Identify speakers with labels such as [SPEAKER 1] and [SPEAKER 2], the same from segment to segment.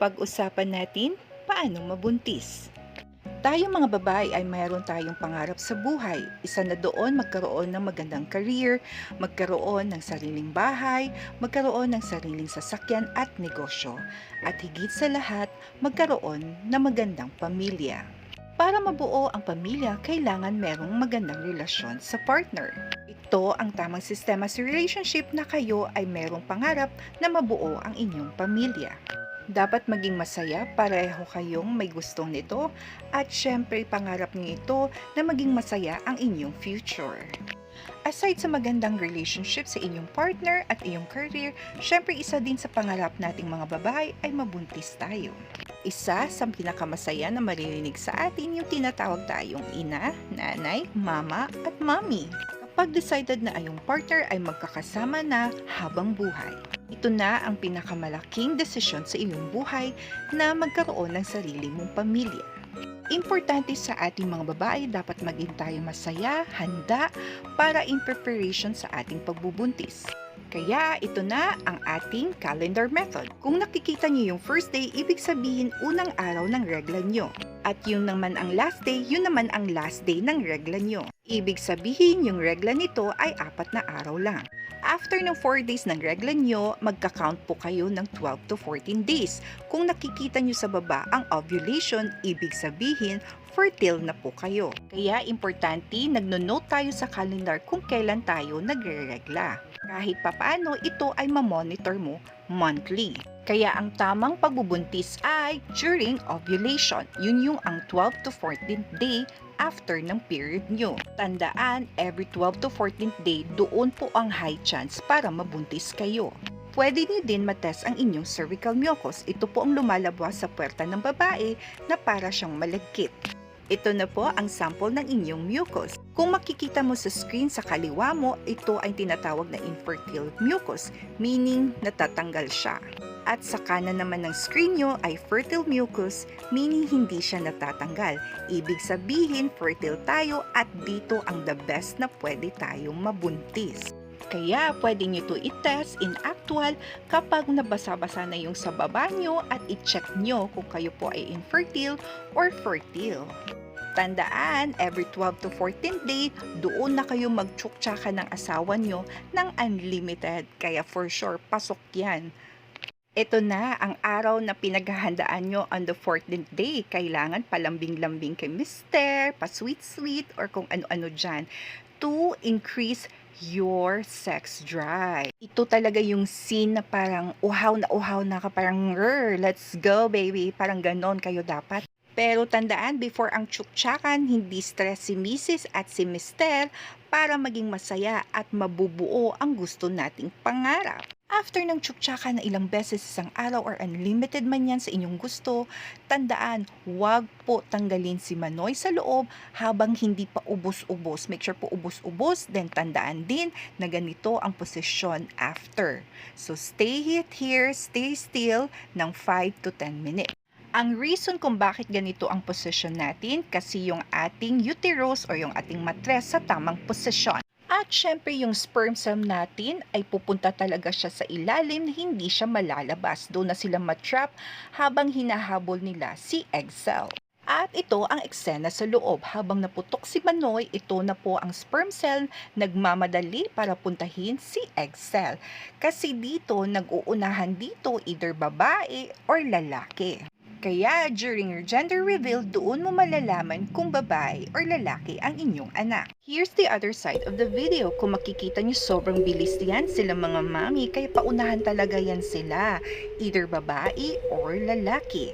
[SPEAKER 1] Pag-usapan natin paano mabuntis. Tayo mga babae ay mayroon tayong pangarap sa buhay. Isa na doon magkaroon ng magandang career, magkaroon ng sariling bahay, magkaroon ng sariling sasakyan at negosyo. At higit sa lahat, magkaroon ng magandang pamilya. Para mabuo ang pamilya, kailangan merong magandang relasyon sa partner. Ito ang tamang sistema sa relationship na kayo ay merong pangarap na mabuo ang inyong pamilya. Dapat maging masaya, pareho kayong may gustong nito at syempre pangarap niyo ito na maging masaya ang inyong future. Aside sa magandang relationship sa inyong partner at iyong career, syempre isa din sa pangarap nating mga babae ay mabuntis tayo. Isa sa pinakamasaya na maririnig sa atin yung tinatawag tayong ina, nanay, mama at mommy. Kapag decided na ayong partner ay magkakasama na habang buhay. Ito na ang pinakamalaking desisyon sa iyong buhay na magkaroon ng sarili mong pamilya. Importante sa ating mga babae dapat maging tayo masaya, handa para in preparation sa ating pagbubuntis. Kaya ito na ang ating calendar method. Kung nakikita niyo yung first day, ibig sabihin unang araw ng regla nyo. At yung naman ang last day, yun naman ang last day ng regla nyo. Ibig sabihin yung regla nito ay apat na araw lang. After ng 4 days ng regla nyo, magka-count po kayo ng 12 to 14 days. Kung nakikita nyo sa baba ang ovulation, ibig sabihin fertile na po kayo. Kaya importante, nagno-note tayo sa calendar kung kailan tayo nagre-regla. Kahit papaano, ito ay mamonitor mo monthly. Kaya ang tamang pagbubuntis ay during ovulation. Yun yung ang 12 to 14th day after ng period nyo. Tandaan, every 12 to 14th day, doon po ang high chance para mabuntis kayo. Pwede niyo din matest ang inyong cervical mucus. Ito po ang lumalabas sa puwerta ng babae na para siyang malagkit. Ito na po ang sample ng inyong mucus. Kung makikita mo sa screen sa kaliwa mo, ito ay tinatawag na infertile mucus, meaning natatanggal siya. At sa kanan naman ng screen nyo ay fertile mucus, meaning hindi siya natatanggal. Ibig sabihin, fertile tayo at dito ang the best na pwede tayong mabuntis. Kaya pwede nyo to i-test in actual kapag nabasa-basa na yung sa baba nyo at i-check nyo kung kayo po ay infertile or fertile. Tandaan, every 12 to 14 day, doon na kayo magtsuksaka ng asawa nyo ng unlimited. Kaya for sure, pasok yan. Ito na ang araw na pinaghahandaan nyo on the 14th day. Kailangan palambing-lambing kay mister, pa-sweet-sweet, or kung ano-ano dyan to increase your sex drive. Ito talaga yung scene na parang uhaw na uhaw na ka, parang, "Grr, let's go baby. Parang ganon kayo dapat. Pero tandaan, before ang tsuktsakan, hindi stress si Mrs. at si Mr. para maging masaya at mabubuo ang gusto nating pangarap. After ng tsuktsakan na ilang beses isang araw or unlimited man yan sa inyong gusto, tandaan, huwag po tanggalin si Manoy sa loob habang hindi pa ubos-ubos. Make sure po ubos-ubos, then tandaan din na ganito ang posisyon after. So stay hit here, stay still ng 5 to 10 minutes. Ang reason kung bakit ganito ang posisyon natin kasi yung ating uterus o yung ating matres sa tamang posisyon. At syempre yung sperm cell natin ay pupunta talaga siya sa ilalim hindi siya malalabas. Doon na sila matrap habang hinahabol nila si egg cell. At ito ang eksena sa loob. Habang naputok si Manoy, ito na po ang sperm cell nagmamadali para puntahin si egg cell. Kasi dito, nag-uunahan dito either babae or lalaki. Kaya during your gender reveal, doon mo malalaman kung babae or lalaki ang inyong anak. Here's the other side of the video. Kung makikita nyo, sobrang bilis yan sila mga mami, kaya paunahan talaga yan sila. Either babae or lalaki.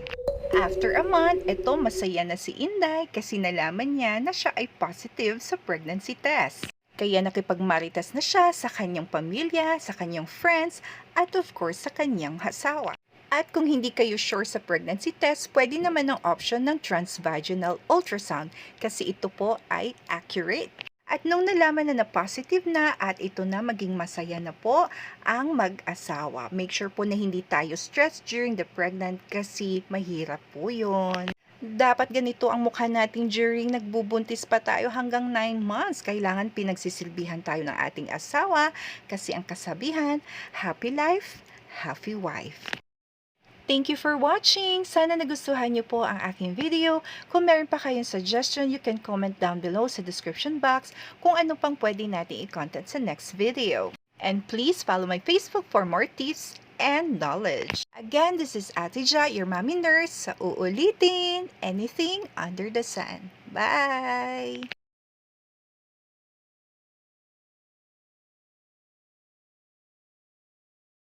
[SPEAKER 1] After a month, eto masaya na si Inday kasi nalaman niya na siya ay positive sa pregnancy test. Kaya nakipagmaritas na siya sa kanyang pamilya, sa kanyang friends, at of course sa kanyang asawa. At kung hindi kayo sure sa pregnancy test, pwede naman ang option ng transvaginal ultrasound kasi ito po ay accurate. At nung nalaman na na positive na at ito na maging masaya na po ang mag-asawa. Make sure po na hindi tayo stressed during the pregnant kasi mahirap po yun. Dapat ganito ang mukha natin during nagbubuntis pa tayo hanggang 9 months. Kailangan pinagsisilbihan tayo ng ating asawa kasi ang kasabihan, happy life, happy wife. Thank you for watching! Sana nagustuhan niyo po ang aking video. Kung meron pa kayong suggestion, you can comment down below sa description box kung ano pang pwede natin i-content sa next video. And please follow my Facebook for more tips and knowledge. Again, this is Ate Ja, your mommy nurse sa uulitin anything under the sun. Bye!